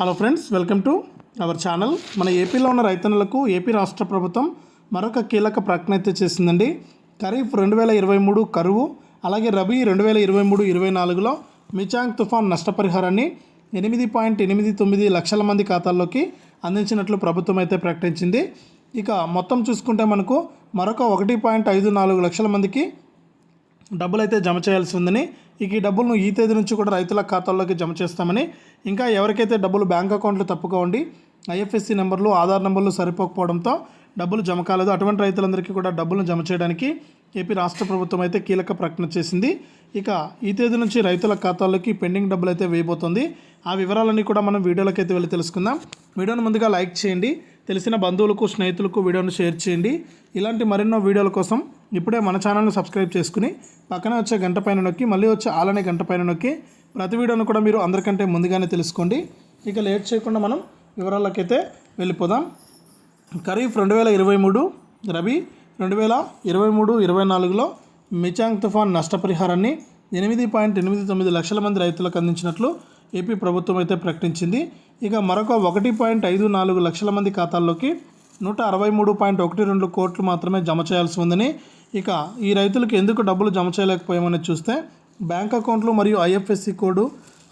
Hello friends welcome to our channel మన ఏపీలో ఉన్న రైతన్నులకు ఏపీ రాష్ట్ర ప్రభుత్వం మరొక కీలక ప్రకటన అయితే చేసిందండి. ఖరీఫ్ రెండు వేల ఇరవై మూడు కరువు అలాగే రబీ రెండు వేల ఇరవై మూడు ఇరవై నాలుగులో మిచాంగ్ తుఫాన్ నష్టపరిహారాన్ని ఎనిమిది పాయింట్ ఎనిమిది తొమ్మిది లక్షల మంది ఖాతాల్లోకి అందించినట్లు ప్రభుత్వం అయితే ప్రకటించింది. ఇక మొత్తం చూసుకుంటే మనకు మరొక ఒకటి పాయింట్ ఐదు నాలుగు లక్షల మందికి డబ్బులు అయితే జమ చేయాల్సి ఉందని. ఇక ఈ డబ్బులను ఈ తేదీ నుంచి కూడా రైతుల ఖాతాల్లోకి జమ చేస్తామని. ఇంకా ఎవరికైతే డబ్బులు బ్యాంక్ అకౌంట్లు తప్పుగా ఉండి ఐఎఫ్ఎస్సి నెంబర్లు ఆధార్ నెంబర్లు సరిపోకపోవడంతో డబ్బులు జమ కాలేదు. అటువంటి రైతులందరికీ కూడా డబ్బులను జమ చేయడానికి ఏపీ రాష్ట్ర ప్రభుత్వం అయితే కీలక ప్రకటన చేసింది. ఇక ఈ తేదీ నుంచి రైతుల ఖాతాల్లోకి పెండింగ్ డబ్బులు అయితే వేయబోతుంది. ఆ వివరాలన్నీ కూడా మనం వీడియోలోకి అయితే వెళ్ళి తెలుసుకుందాం. వీడియోను ముందుగా లైక్ చేయండి. తెలిసిన బంధువులకు స్నేహితులకు వీడియోను షేర్ చేయండి. ఇలాంటి మరెన్నో వీడియోల కోసం ఇప్పుడే మన ఛానల్ను సబ్స్క్రైబ్ చేసుకుని పక్కన వచ్చే గంట పైన నొక్కి మళ్ళీ వచ్చే ఆలనే గంట పైన నొక్కి ప్రతి వీడియోను కూడా మీరు అందరికంటే ముందుగానే తెలుసుకోండి. ఇక లేట్ చేయకుండా మనం వివరాలకైతే వెళ్ళిపోదాం. ఖరీఫ్ రెండు వేల ఇరవై మూడు రబీ రెండు వేల ఇరవై మూడు ఇరవై నాలుగులో మిచాంగ్ తుఫాన్ నష్టపరిహారాన్ని ఎనిమిది పాయింట్ ఎనిమిది తొమ్మిది లక్షల మంది రైతులకు అందించినట్లు ఏపీ ప్రభుత్వం అయితే ప్రకటించింది. ఇక మరొక ఒకటి పాయింట్ ఐదు నాలుగు లక్షల మంది ఖాతాల్లోకి నూట అరవై మూడు పాయింట్ ఒకటి రెండు కోట్లు మాత్రమే జమ చేయాల్సి ఉందని ఇక ఈ రైతులకు ఎందుకు డబ్బులు జమ చేయలేకపోయామని చూస్తే బ్యాంక్ అకౌంట్లు మరియు ఐఎఫ్ఎస్సి కోడ్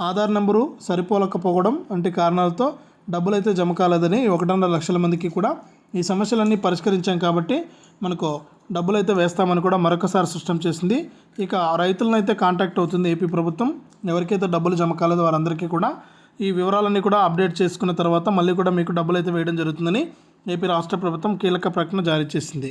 ఆధార్ నెంబరు సరిపోలకపోవడం వంటి కారణాలతో డబ్బులు అయితే జమ కాలేదని ఒకటిన్నర లక్షల మందికి కూడా ఈ సమస్యలన్నీ పరిష్కరించాం కాబట్టి మనకు డబ్బులు అయితే వేస్తామని కూడా మరొకసారి స్పష్టం చేసింది. ఇక రైతులను అయితే కాంటాక్ట్ అవుతుంది ఏపీ ప్రభుత్వం. ఎవరికైతే డబ్బులు జమ కాలేదో వారందరికీ కూడా ఈ వివరాలన్నీ కూడా అప్డేట్ చేసుకున్న తర్వాత మళ్ళీ కూడా మీకు డబ్బులు అయితే వేయడం జరుగుతుందని ఏపీ రాష్ట్ర ప్రభుత్వం కీలక ప్రకటన జారీ చేసింది.